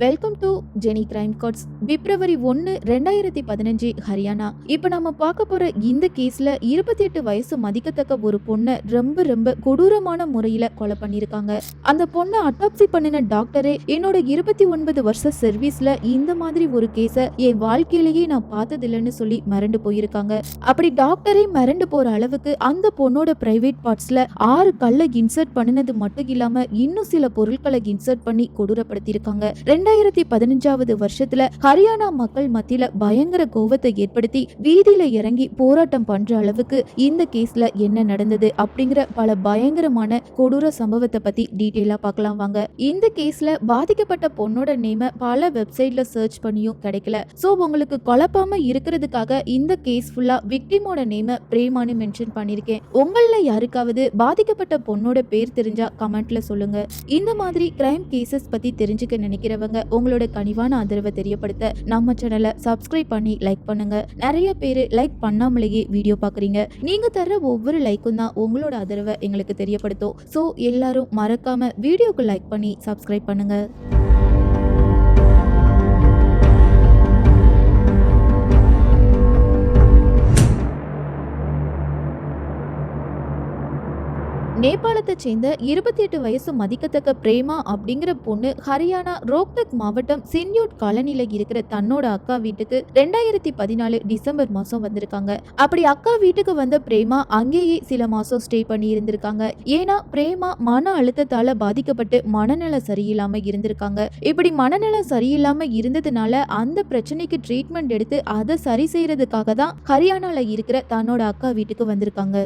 Welcome to Jeni crime codes February ஒன்று ரெண்டாயிரத்தி பதினஞ்சு ஹரியானா. இப்போ நம்ம பார்க்க போற இந்த கேஸ்ல இருபத்தி எட்டு வயசு மதிக்கத்தக்க ஒரு பொண்ணை ரொம்ப ரொம்ப கொடூரமான முறையில கொலை பண்ணியிருக்காங்க. அந்த பொண்ணை அட்டாப்சி பண்ணின டாக்டரே என்னோட இருபத்தி ஒன்பது வருஷ சர்வீஸ்ல இந்த மாதிரி ஒரு கேஸை என் வாழ்க்கையிலேயே நான் பார்த்ததில்லைன்னு சொல்லி மிரண்டு போயிருக்காங்க. அப்படி டாக்டரே மிரண்டு போற அளவுக்கு அந்த பொண்ணோட பிரைவேட் பார்ட்ஸ்ல ஆறு கல்லை இன்சர்ட் பண்ணினது மட்டும் இல்லாம இன்னும் சில பொருட்களை இன்சர்ட் பண்ணி கொடூரப்படுத்தியிருக்காங்க. ரெண்டாயிரத்தி பதினஞ்சாவது வருஷத்துல ஹரியானா மக்கள் மத்தியில பயங்கர கோவத்தை ஏற்படுத்தி வீதியில இறங்கி போராட்டம் பண்ற அளவுக்கு இந்த கேஸ்ல என்ன நடந்தது அப்படிங்கிற பல பயங்கரமான கொடூர சம்பவத்தை பத்தி டீட்டெயிலா பார்க்கலாம் வாங்க. இந்த கேஸ்ல பாதிக்கப்பட்ட பொண்ணோட நேம பல வெப்சைட்ல சர்ச் பண்ணியும் கிடைக்கல. சோ உங்களுக்கு குழப்பாம இருக்கிறதுக்காக இந்த கேஸ் ஃபுல்லா விக்டிமோட நேம பிரேமானு மென்ஷன் பண்ணிருக்கேன் உங்கள யாருக்காவது பாதிக்கப்பட்ட பொண்ணோட பேர் தெரிஞ்சா கமெண்ட்ல சொல்லுங்க. இந்த மாதிரி கிரைம் கேசஸ் பத்தி தெரிஞ்சுக்க நினைக்கிறவங்க உங்களோட கனிவான ஆதரவை தெரியப்படுத்த நம்ம சேனலை சப்ஸ்கிரைப் பண்ணி லைக் பண்ணுங்க. நிறைய பேர் லைக் பண்ணாமலேயே வீடியோ பாக்குறீங்க நீங்க தர்ற ஒவ்வொரு லைக்கும் தான் உங்களோட ஆதரவை எங்களுக்கு தெரியப்படுத்தும். ஸோ எல்லாரும் மறக்காம வீடியோக்கு லைக் பண்ணி சப்ஸ்கிரைப் பண்ணுங்க. நேபாளத்தை சேர்ந்த இருபத்தி எட்டு வயசு மதிக்கத்தக்க பிரேமா அப்படிங்கிற பொண்ணு ஹரியானா ரோக்தக் மாவட்டம் சின்யூட் காலனில இருக்கிற தன்னோட அக்கா வீட்டுக்கு ரெண்டாயிரத்தி பதினாலு டிசம்பர் மாசம் வந்திருக்காங்க. அப்படி அக்கா வீட்டுக்கு வந்த பிரேமா அங்கேயே சில மாசம் ஸ்டே பண்ணி இருந்திருக்காங்க. ஏன்னா பிரேமா மன அழுத்தத்தால பாதிக்கப்பட்டு மனநலம் சரியில்லாம இருந்திருக்காங்க. இப்படி மனநலம் சரியில்லாம இருந்ததுனால அந்த பிரச்சனைக்கு ட்ரீட்மெண்ட் எடுத்து அதை சரி செய்யறதுக்காக தான் ஹரியானால இருக்கிற தன்னோட அக்கா வீட்டுக்கு வந்திருக்காங்க.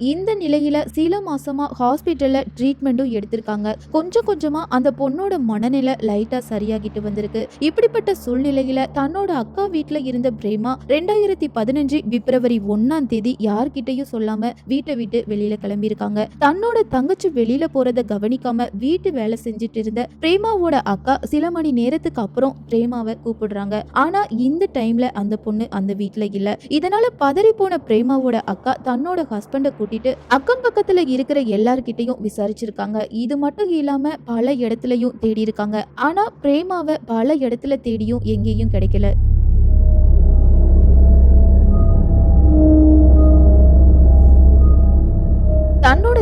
இந்த நிலையில சில மாசமா ஹாஸ்பிட்டல்ல ட்ரீட்மெண்ட்டும் எடுத்திருக்காங்க. கொஞ்சம் கொஞ்சமா அந்த பொண்ணோட மனநிலை லைட்டா சரியாகிட்டு வந்திருக்கு. இப்படிப்பட்ட சூழ்நிலையில தன்னோட அக்கா வீட்டுல இருந்த பிரேமா ரெண்டாயிரத்தி பதினஞ்சு பிப்ரவரி ஒன்னாம் தேதி யார்கிட்டயும் சொல்லாம வீட்டை விட்டு வெளியில கிளம்பியிருக்காங்க. தன்னோட தங்கச்சி வெளியில போறத கவனிக்காம வீட்டு வேலை செஞ்சுட்டு இருந்த பிரேமாவோட அக்கா சில மணி நேரத்துக்கு அப்புறம் பிரேமாவை கூப்பிடுறாங்க. ஆனா இந்த டைம்ல அந்த பொண்ணு அந்த வீட்டுல இல்ல. இதனால பதறி போன பிரேமாவோட அக்கா தன்னோட ஹஸ்பண்டை கூட்டிட்டு அக்கம் பக்கத்துல இருக்கிற எல்லார்கிட்டையும் விசாரிச்சிருக்காங்க. இது மட்டும் இல்லாம பல இடத்துலயும் தேடி இருக்காங்க ஆனா பிரேமாவை பல இடத்துல தேடியும் எங்கேயும் கிடைக்கல.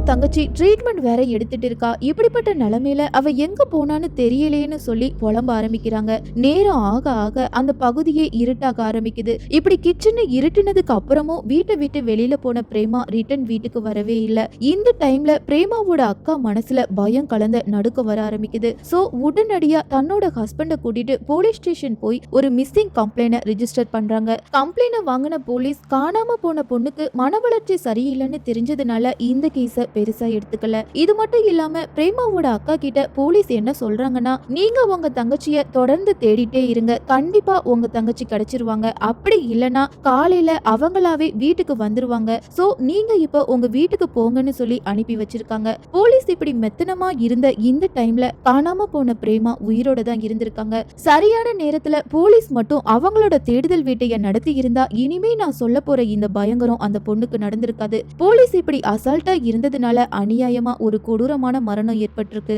தங்கச்சி ட்ரீட்மெண்ட் வேற எடுத்துட்டு இருக்கா? இப்படிப்பட்ட நிலைமையில அவ எங்க போனான்னு தெரியலேன்னு சொல்லி புலம்ப ஆரம்பிக்கிறாங்க. நேரம் ஆக ஆக அந்த பகுதியே இருட்டாக ஆரம்பிக்குது. இப்படி கிச்சன் இருட்டினதுக்கு அப்புறமும் வீட்டை விட்டு வெளியில போன பிரேமா ரிட்டர்ன் வீட்டுக்கு வரவே இல்ல. இந்த டைம்ல பிரேமாவோட அக்கா மனசுல பயம் கலந்த நடுக்க வர ஆரம்பிக்குது. சோ உடனடியா தன்னோட ஹஸ்பண்டை கூட்டிட்டு போலீஸ் ஸ்டேஷன் போய் ஒரு மிஸ்ஸிங் கம்ப்ளைண்ட் ரிஜிஸ்டர் பண்றாங்க. கம்ப்ளைண்ட் வாங்கின போலீஸ் காணாம போன பொண்ணுக்கு மன வளர்ச்சி சரியில்லைன்னு தெரிஞ்சதுனால இந்த கேஸை பெருசா எடுத்துக்கல. இது மட்டும் இல்லாம பிரேமாவோட அக்கா கிட்ட போலீஸ் என்ன சொல்றாங்கன்னா நீங்க உங்க தங்கச்சிய தொடர்ந்து தேடிட்டே இருங்க. கண்டிப்பா உங்க தங்கச்சி கிடைச்சிருவாங்க. அப்படி இல்லனா காலையில அவங்களாவே வீட்டுக்கு வந்துருவாங்க. சோ நீங்க இப்ப உங்க வீட்டுக்கு போங்கன்னு சொல்லி அனுப்பி வச்சிருக்காங்க. போலீஸ் இப்படி மெத்தனமா இருந்த இந்த டைம்ல காணாம போன பிரேமா உயிரோட தான் இருந்திருக்காங்க. சரியான நேரத்துல போலீஸ் மட்டும் அவங்களோட தேடுதல் வேட்டைய நடத்தி இருந்தா இனிமே நான் சொல்ல போற இந்த பயங்கரம் அந்த பொண்ணுக்கு நடந்திருக்காது. போலீஸ் இப்படி அசால்ட்டா இருந்ததுனால அநியாயமா ஒரு கொடூரமான மரணம் ஏற்பட்டிருக்கு.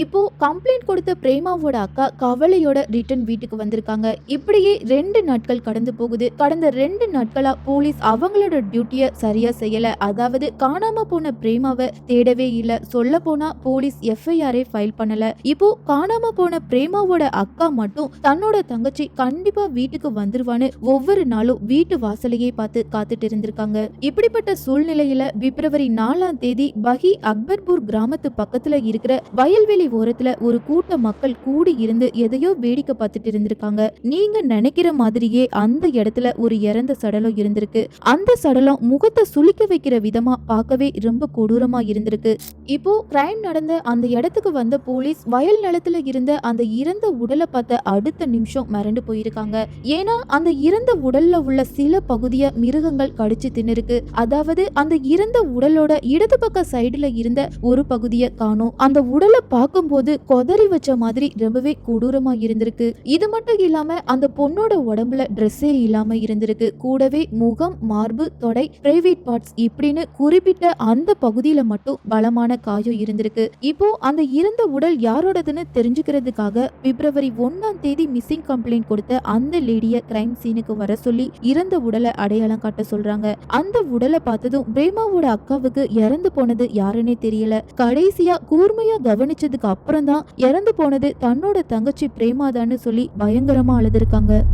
இப்போ கம்ப்ளைண்ட் கொடுத்த பிரேமாவோட அக்கா கவலையோட ரிட்டர்ன் வீட்டுக்கு வந்திருக்காங்க. இப்படியே ரெண்டு நாட்கள் கடந்து போகுது. கடந்த ரெண்டு நாட்களா போலீஸ் அவங்களோட டியூட்டிய சரியா செய்யல. அதாவது காணாம போன பிரேமாவை தேடவே இல்ல. சொல்ல போனா போலீஸ் எஃப்ஐஆரே ஃபைல் பண்ணல. இப்போ காணாம போன பிரேமாவோட அக்கா மட்டும் தன்னோட தங்கச்சி கண்டிப்பா வீட்டுக்கு வந்துருவான்னு ஒவ்வொரு நாளும் வீட்டு வாசலையே பார்த்து காத்துட்டு இருந்திருக்காங்க. இப்படிப்பட்ட சூழ்நிலையில பிப்ரவரி நாலாம் தேதி பஹி அக்பர்பூர் கிராமத்து பக்கத்துல இருக்கிற வயல்வெளி ஓரத்துல ஒரு கூட்ட மக்கள் கூடி இருந்து எதையோ வேடிக்கை பார்த்துட்டு இருந்திருக்காங்க. நீங்க நினைக்கிற மாதிரியே அந்த இடத்துல ஒரு இறந்த சடலம் இருந்திருக்கு. அந்த சடலம் முகத்தை சுளிக்க வைக்கிற விதமா பார்க்கவே ரொம்ப கொடூரமா இருந்திருக்கு. இப்போ கிரைம் நடந்த அந்த இடத்துக்கு வந்த போலீஸ் வயல் நிலத்துல இருந்த அந்த இறந்த உடலை பார்த்த அடுத்த நிமிஷம் மிரண்டு போயிருக்காங்க. ஏன்னா அந்த இறந்த உடல்ல உள்ள சில பகுதிய மிருகங்கள் கடிச்சு தின்னுருக்கு. அதாவது அந்த இறந்த உடலோட இடது பக்க சைடுல இருந்த ஒரு பகுதியை காணும். அந்த உடலை பார்க்க பார்க்கும்போது கொதறி வச்ச மாதிரி ரொம்பவே கொடூரமா இருந்திருக்கு. இது மட்டும் இல்லாம அந்த பொண்ணோட உடம்புல ட்ரெஸ்ஸே இல்லாம இருந்திருக்கு. கூடவே முகம் மார்பு தொடை பிரைவேட் பார்ட்ஸ் இப்படின்னு குறிப்பிட்ட அந்த பகுதியில மட்டும் பலமான காயம் இருந்திருக்கு. இப்போ அந்த இறந்த உடல் யாரோடதுன்னு தெரிஞ்சுக்கிறதுக்காக பிப்ரவரி ஒன்னாம் தேதி மிஸ்ஸிங் கம்ப்ளைண்ட் கொடுத்த அந்த லேடிய கிரைம் சீனுக்கு வர சொல்லி இறந்த உடலை அடையாளம் காட்ட சொல்றாங்க. அந்த உடலை பார்த்ததும் பிரேமாவோட அக்காவுக்கு இறந்து போனது யாருன்னே தெரியல. கடைசியா கூர்மையா கவனிச்சதுக்கு அப்புறம் தான் இறந்து போனது தன்னோட தங்கச்சி பிரேமாதான்னு சொல்லி பயங்கரமா அழுதுருக்காங்க.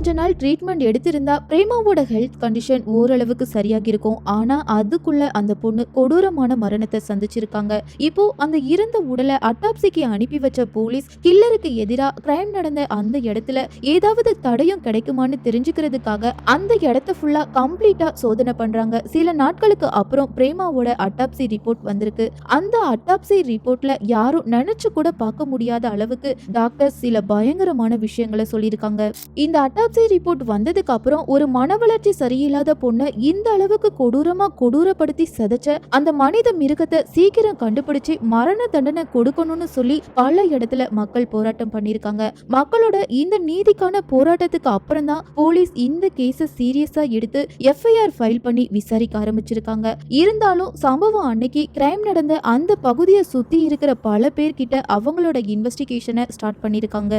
கொஞ்ச நாள் ட்ரீட்மெண்ட் எடுத்திருந்தா பிரேமாவோட ஹெல்த் கண்டிஷன் ஓரளவுக்கு சரியாகி இருக்கும் ஆனா அதுக்குள்ள அந்த பொண்ணு கொடூரமான மரணத்தை சந்திச்சிருக்காங்க. இப்போ அந்த இறந்த உடலை அட்டாப்சிக்கு அனுப்பி வச்ச போலீஸ் கில்லருக்கு எதிராக கிரைம் நடந்த அந்த இடத்துல ஏதாவது தடயம் கிடைக்குமான்னு தெரிஞ்சுக்கிறதுக்காக அந்த இடத்த ஃபுல்லா கம்ப்ளீட்டா சோதனை பண்றாங்க. சில நாட்களுக்கு அப்புறம் பிரேமாவோட அட்டாப்சி ரிப்போர்ட் வந்திருக்கு. அந்த அட்டாப்சி ரிப்போர்ட்ல யாரும் நினைச்சு கூட பார்க்க முடியாத அளவுக்கு டாக்டர் சில பயங்கரமான விஷயங்களை சொல்லியிருக்காங்க. இந்த அட்டாப்சி ரிப்போர்ட் வந்ததுக்கு அப்புறம் ஒரு மன வளர்ச்சி சரியில்லாத பொண்ணை இந்த அளவுக்கு கொடூரமா கொடூரப்படுத்தி சதைச்ச அந்த மனித மிருகத்தை சீக்கிரம் கண்டுபிடிச்சு மரண தண்டனை கொடுக்கணும்னு சொல்லி பல இடத்துல மக்கள் போராட்டம் பண்ணியிருக்காங்க. மக்களோட இந்த நீதிக்கான போராட்டத்துக்கு அப்புறம் தான் போலீஸ் இந்த கேஸை சீரியஸா எடுத்து எஃப்ஐஆர் ஃபைல் பண்ணி விசாரிக்க ஆரம்பிச்சிருக்காங்க. இருந்தாலும் சம்பவம் அன்னைக்கு கிரைம் நடந்த அந்த பகுதியை சுத்தி இருக்கிற பல பேர்கிட்ட அவங்களோட இன்வெஸ்டிகேஷனை ஸ்டார்ட் பண்ணியிருக்காங்க.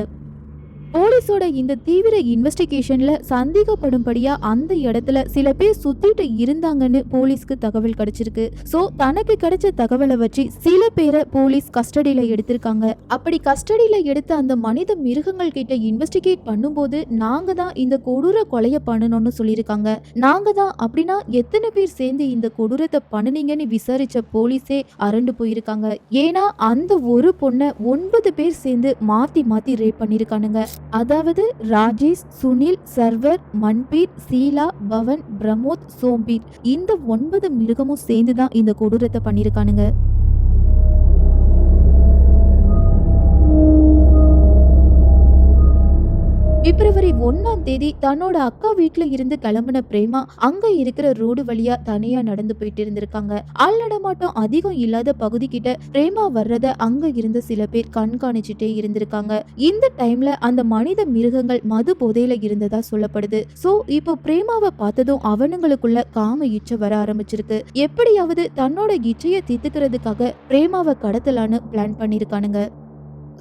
போலீஸோட இந்த தீவிர இன்வெஸ்டிகேஷன்ல சந்தேகப்படும்படியா அந்த இடத்துல சில பேர் சுத்திட்டு இருந்தாங்கன்னு போலீஸ்க்கு தகவல் கிடைச்சிருக்கு. சோ தனக்கு கிடைச்ச தகவலை வச்சு சில பேரை போலீஸ் கஸ்டடியில எடுத்திருக்காங்க. அப்படி கஸ்டடியில எடுத்த அந்த மனித மிருகங்கள் கிட்ட இன்வெஸ்டிகேட் பண்ணும்போது நாங்க தான் இந்த கொடூர கொலைய பண்ணணும்னு சொல்லியிருக்காங்க. நாங்க தான் அப்படின்னா எத்தனை பேர் சேர்ந்து இந்த கொடூரத்தை பண்ணுனீங்கன்னு விசாரிச்ச போலீஸே அரண்டு போயிருக்காங்க. ஏன்னா அந்த ஒரு பொண்ணை ஒன்பது பேர் சேர்ந்து மாத்தி மாத்தி ரேப் பண்ணிருக்கானுங்க அதாவது ராஜேஷ் சுனில் சர்வர் மன்பீர் சீலா பவன் பிரமோத் சோம்பீர். இந்த ஒன்பது மிருகமும் சேர்ந்து தான் இந்த கொடூரத்தை பண்ணியிருக்கானுங்க. பிப்ரவரி ஒன்னாம் தேதி தன்னோட அக்கா வீட்டுல இருந்து கிளம்பின பிரேமா அங்க இருக்கிற ரோடு வழியா தனியா நடந்து போயிட்டு இருந்திருக்காங்க. ஆள் நடமாட்டம் அதிகம் இல்லாத பகுதி கிட்ட பிரேமா வர்றத அங்க இருந்த சில பேர் கண்காணிச்சுட்டே இருந்திருக்காங்க. இந்த டைம்ல அந்த மனித மிருகங்கள் மது போதையில இருந்ததா சொல்லப்படுது. சோ இப்போ பிரேமாவை பார்த்ததும் அவனுங்களுக்குள்ள காம இச்சை வர ஆரம்பிச்சிருக்கு. எப்படியாவது தன்னோட இச்சையை தித்துக்கிறதுக்காக பிரேமாவை கடத்தலான்னு பிளான் பண்ணிருக்கானுங்க.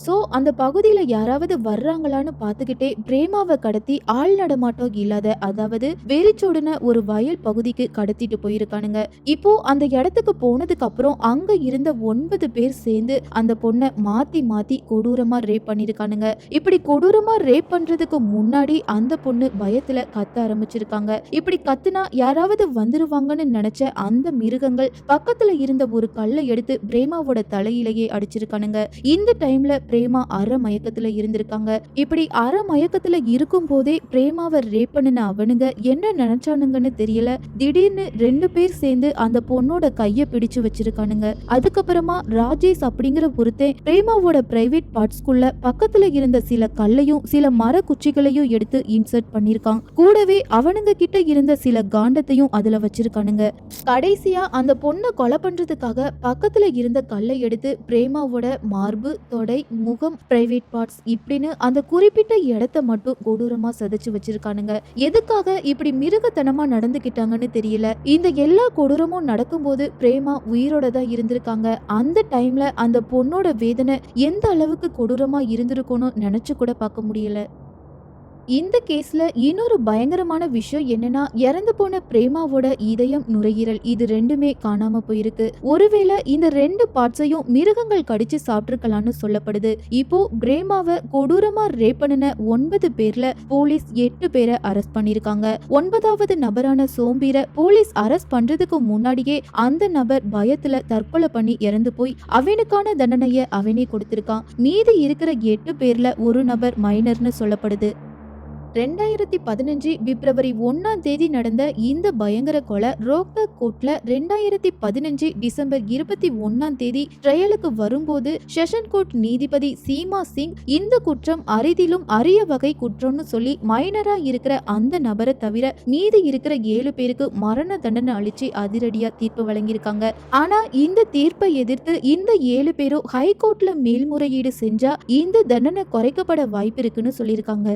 ஸோ அந்த பகுதியில் யாராவது வர்றாங்களான்னு பார்த்துக்கிட்டே பிரேமாவை கடத்தி ஆள் நடமாட்டம் இல்லாத அதாவது வெறிச்சோடுன ஒரு வயல் பகுதிக்கு கடத்திட்டு போயிருக்கானுங்க. இப்போ அந்த இடத்துக்கு போனதுக்கு அப்புறம் அங்க இருந்த ஒன்பது பேர் சேர்ந்து அந்த பொண்ணை மாத்தி மாத்தி கொடூரமா ரேப் பண்ணிருக்கானுங்க. இப்படி கொடூரமா ரேப் பண்றதுக்கு முன்னாடி அந்த பொண்ணு பயத்துல கத்த ஆரம்பிச்சிருக்காங்க. இப்படி கத்துனா யாராவது வந்துருவாங்கன்னு நினைச்ச அந்த மிருகங்கள் பக்கத்துல இருந்த ஒரு கல்லை எடுத்து பிரேமாவோட தலையிலேயே அடிச்சிருக்கானுங்க. இந்த டைம்ல பிரேமா அற மயக்கத்துல இருந்திருக்காங்க. இப்படி அற மயக்கத்துல இருக்கும் போதே பிரேமாவை ரேப் பண்ணின அவனுங்க என்ன நினைச்சானுங்கன்னு தெரியல. திடீர்னு ரெண்டு பேர் சேர்ந்து அந்த பொண்ணோட கைய பிடிச்சு வச்சிருக்கானுங்க. அதுக்கப்புறமா ராஜேஷ் அப்படிங்கிற பொறுத்தே பிரேமாவோட பிரைவேட் பார்ட்ஸ்குள்ள பக்கத்துல இருந்த சில கல்லையும் சில மர குச்சிகளையும் எடுத்து இன்சர்ட் பண்ணிருக்கான். கூடவே அவனுங்க கிட்ட இருந்த சில காண்டத்தையும் அதுல வச்சிருக்கானுங்க. கடைசியா அந்த பொண்ணை கொலை பண்றதுக்காக பக்கத்துல இருந்த கல்லை எடுத்து பிரேமாவோட மார்பு தொடை முகம் பிரைவேட் பார்ட்ஸ் இப்படின்னு அந்த குறிப்பிட்ட இடத்த மட்டும் கொடூரமா சதைச்சு வச்சிருக்கானுங்க. எதுக்காக இப்படி மிருகத்தனமா நடந்துக்கிட்டாங்கன்னு தெரியல. இந்த எல்லா கொடூரமும் நடக்கும்போது பிரேமா உயிரோட தான் இருந்திருக்காங்க. அந்த டைம்ல அந்த பொண்ணோட வேதனை எந்த அளவுக்கு கொடூரமா இருந்திருக்கும்னு நினைச்சு கூட பார்க்க முடியல. இந்த கேஸ்ல இன்னொரு பயங்கரமான விஷயம் என்னன்னா இறந்து போன பிரேமாவோட இதயம் நுரையீரல். இது ரெண்டுமே காணாம போயிருக்கு. ஒருவேளை இந்த ரெண்டு பார்ட்ஸையும் மிருகங்கள் கடிச்சு சாப்பிட்டிருக்கலாம்னு சொல்லப்படுது. இப்போ பிரேமாவை கொடூரமா ரேப் பண்ணின ஒன்பது பேர்ல போலீஸ் எட்டு பேரை அரெஸ்ட் பண்ணிருக்காங்க ஒன்பதாவது நபரான சோம்பீரை போலீஸ் அரெஸ்ட் பண்றதுக்கு முன்னாடியே அந்த நபர் பயத்துல தற்கொலை பண்ணி இறந்து போய் அவனுக்கான தண்டனையை அவனே கொடுத்திருக்கான். மீதி இருக்கிற எட்டு பேர்ல ஒரு நபர் மைனர்னு சொல்லப்படுது. ரெண்டாயிரத்தி பதினஞ்சு பிப்ரவரி ஒன்னாம் தேதி நடந்த இந்த பயங்கர கொலை ரோக்தக் கோர்ட்ல ரெண்டாயிரத்தி பதினஞ்சு டிசம்பர் இருபத்தி ஒன்னாம் தேதி ட்ரையலுக்கு வரும்போது செஷன் கோர்ட் நீதிபதி சீமா சிங் இந்த குற்றம் அரிதிலும் அரிய வகை குற்றம்னு சொல்லி மைனரா இருக்கிற அந்த நபரை தவிர மீதி இருக்கிற ஏழு பேருக்கு மரண தண்டனை அளிச்சு அதிரடியா தீர்ப்பு வழங்கியிருக்காங்க. ஆனா இந்த தீர்ப்பை எதிர்த்து இந்த ஏழு பேரும் ஹைகோர்ட்ல மேல்முறையீடு செஞ்சா இந்த தண்டனை குறைக்கப்பட வாய்ப்பு இருக்குன்னு சொல்லியிருக்காங்க.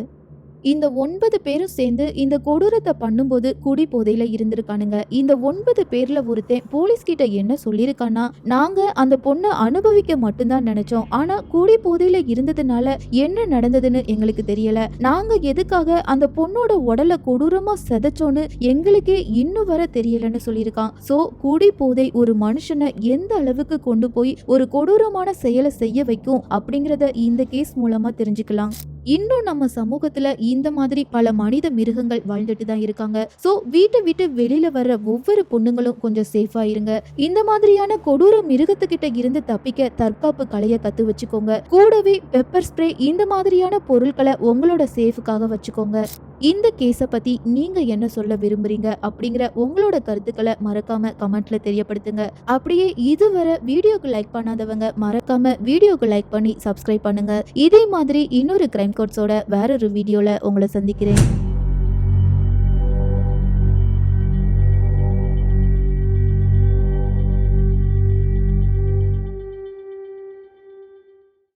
இந்த ஒன்பது பேரும் சேர்ந்து இந்த கொடூரத்தை பண்ணும்போது குடி போதையில இருந்திருக்கானுங்க. இந்த ஒன்பது பேர்ல ஒருத்தன் போலீஸ் கிட்ட என்ன சொல்லியிருக்கான்னா நாங்க அந்த பொண்ணை அனுபவிக்க மட்டும்தான் நினைச்சோம். ஆனா குடி போதையில இருந்ததுனால என்ன நடந்ததுன்னு எங்களுக்கு தெரியல. நாங்க எதுக்காக அந்த பொண்ணோட உடலை கொடூரமா செதைச்சோன்னு எங்களுக்கே இன்னும் வர தெரியலன்னு சொல்லியிருக்கான். சோ குடி போதை ஒரு மனுஷனை எந்த அளவுக்கு கொண்டு போய் ஒரு கொடூரமான செயலை செய்ய வைக்கும் அப்படிங்கறத இந்த கேஸ் மூலமா தெரிஞ்சுக்கலாம். இன்னும் நம்ம சமூகத்துல இந்த மாதிரி பல மனித மிருகங்கள் வாழ்ந்துட்டு தான் இருக்காங்க. சோ வீட்டை விட்டு வெளியில வர்ற ஒவ்வொரு பொண்ணுங்களும் கொஞ்சம் சேஃபா இருங்க. இந்த மாதிரியான கொடூர மிருகத்துக்கிட்ட இருந்து தப்பிக்க தற்காப்பு கலைய கத்து வச்சுக்கோங்க. கூடவே பெப்பர் ஸ்ப்ரே இந்த மாதிரியான பொருட்களை உங்களோட சேஃபுக்காக வச்சுக்கோங்க. இந்த கேஸை பற்றி நீங்கள் என்ன சொல்ல விரும்புகிறீங்க அப்படிங்கிற உங்களோட கருத்துக்களை மறக்காம கமெண்ட்ல தெரியப்படுத்துங்க. அப்படியே இதுவரை வீடியோக்கு லைக் பண்ணாதவங்க மறக்காம வீடியோக்கு லைக் பண்ணி சப்ஸ்கிரைப் பண்ணுங்க. இதே மாதிரி இன்னொரு கிரைம் கோட்ஸோட வேறொரு வீடியோவில் உங்களை சந்திக்கிறேன்.